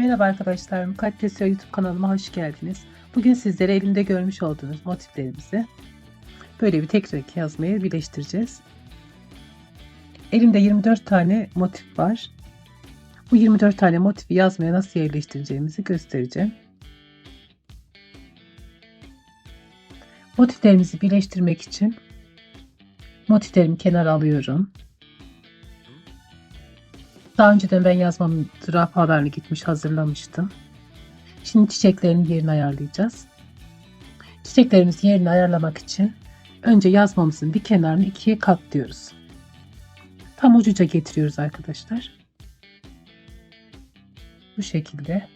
Merhaba arkadaşlar, Mukaddes YouTube kanalıma hoş geldiniz. Bugün sizlere elimde görmüş olduğunuz motiflerimizi böyle bir tek renk yazmaya birleştireceğiz. Elimde 24 tane motif var. Bu 24 tane motifi yazmaya nasıl yerleştireceğimizi göstereceğim. Motiflerimizi birleştirmek için motiflerimi kenara alıyorum. Daha önceden ben yazmam zürafalarını gitmiş hazırlamıştım. Şimdi çiçeklerin yerini ayarlayacağız. Çiçeklerimizin yerini ayarlamak için önce yazmamızın bir kenarını ikiye katlıyoruz. Tam ucuca getiriyoruz arkadaşlar. Bu şekilde.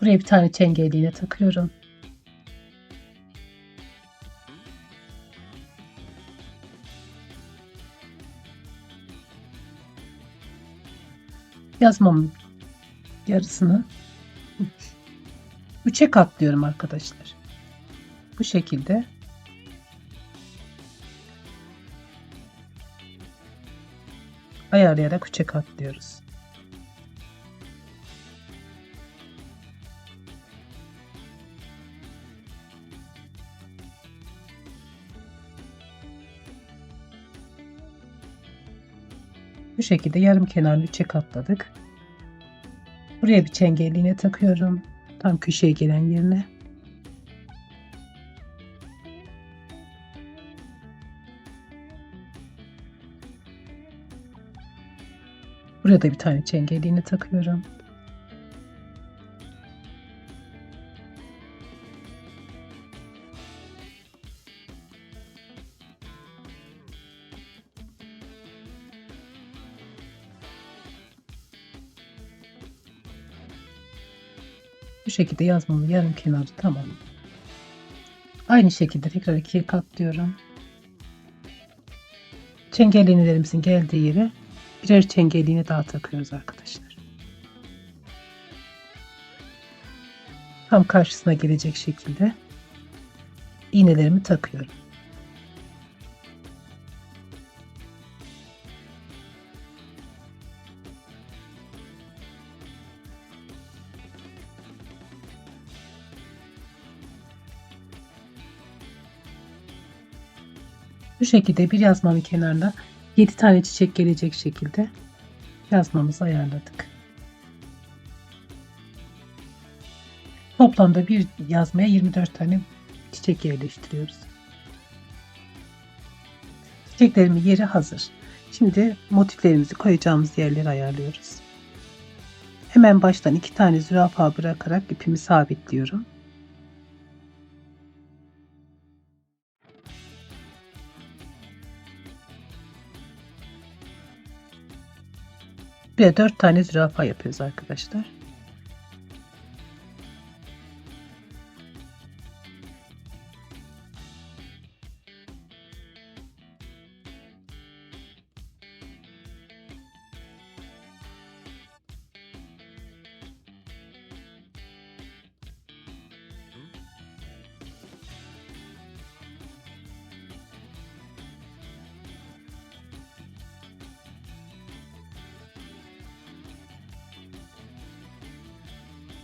Buraya bir tane çengelliğine takıyorum. Yazmamın yarısını üçe katlıyorum arkadaşlar. Bu şekilde ayarlayarak üçe katlıyoruz. Bu şekilde yarım kenarlı üçe katladık. Buraya bir çengelliğine takıyorum. Tam köşeye gelen yerine. Buraya da bir tane çengelliğine takıyorum. Bu şekilde yazmamın yarım kenarı tamam. Aynı şekilde tekrar ikiye katlıyorum. Çengelliğinelerimizin geldiği yere birer çengelliğine daha takıyoruz arkadaşlar. Tam karşısına gelecek şekilde iğnelerimi takıyorum. Bu şekilde bir yazmanın kenarına 7 tane çiçek gelecek şekilde yazmamızı ayarladık. Toplamda bir yazmaya 24 tane çiçek yerleştiriyoruz. Çiçeklerimin yeri hazır. Şimdi motiflerimizi koyacağımız yerleri ayarlıyoruz. Hemen baştan iki tane zürafa bırakarak ipimi sabitliyorum. Buraya 4 tane zürafa yapıyoruz arkadaşlar.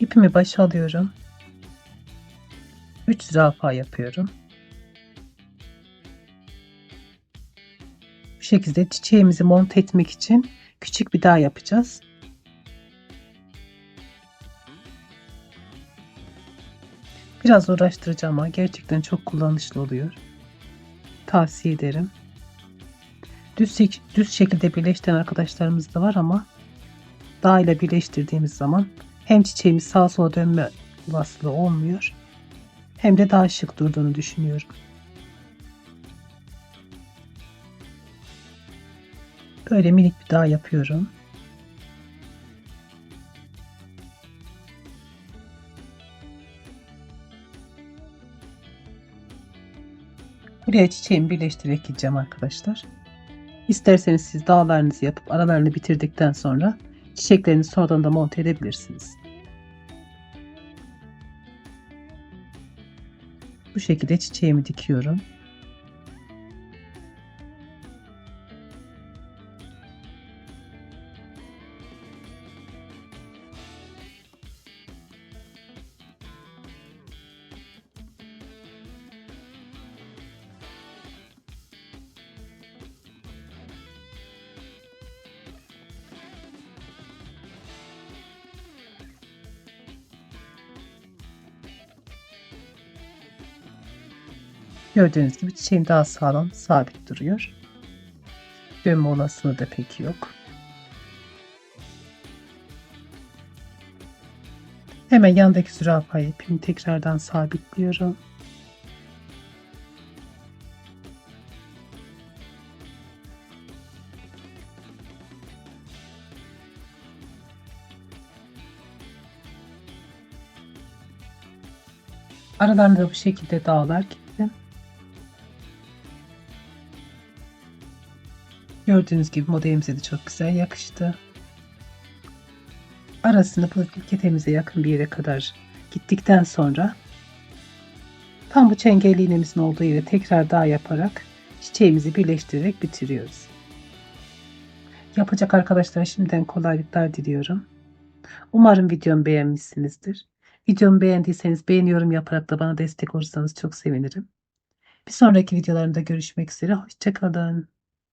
İpimi başa alıyorum. 3 zürafa yapıyorum. Bu şekilde çiçeğimizi monte etmek için küçük bir daha yapacağız. Biraz uğraştırıcı ama gerçekten çok kullanışlı oluyor. Tavsiye ederim. Düz, düz şekilde birleştiren arkadaşlarımız da var ama dağ ile birleştirdiğimiz zaman hem çiçeğimiz sağa sola dönme olasılığı olmuyor hem de daha şık durduğunu düşünüyorum. Böyle minik bir daha yapıyorum. Buraya çiçeğimi birleştirerek gideceğim arkadaşlar. İsterseniz siz dağlarınızı yapıp aralarını bitirdikten sonra çiçeklerinizi sonradan da monte edebilirsiniz. Bu şekilde çiçeğimi dikiyorum. Gördüğünüz gibi çiçeğim daha sağlam, sabit duruyor. Dönme olasılığı da pek yok. Hemen yandaki zürafayı ipimi tekrardan sabitliyorum. Aralarında bu şekilde dağlar Gördüğünüz gibi modelimize de çok güzel yakıştı. Arasını bu ketemize yakın bir yere kadar gittikten sonra tam bu çengelli iğnemizin olduğu yere tekrar daha yaparak çiçeğimizi birleştirerek bitiriyoruz. Yapacak arkadaşlara şimdiden kolaylıklar diliyorum. Umarım videomu beğenmişsinizdir. Videomu beğendiyseniz beğeni yorum yaparak da bana destek olursanız çok sevinirim. Bir sonraki videolarımda görüşmek üzere. Hoşçakalın.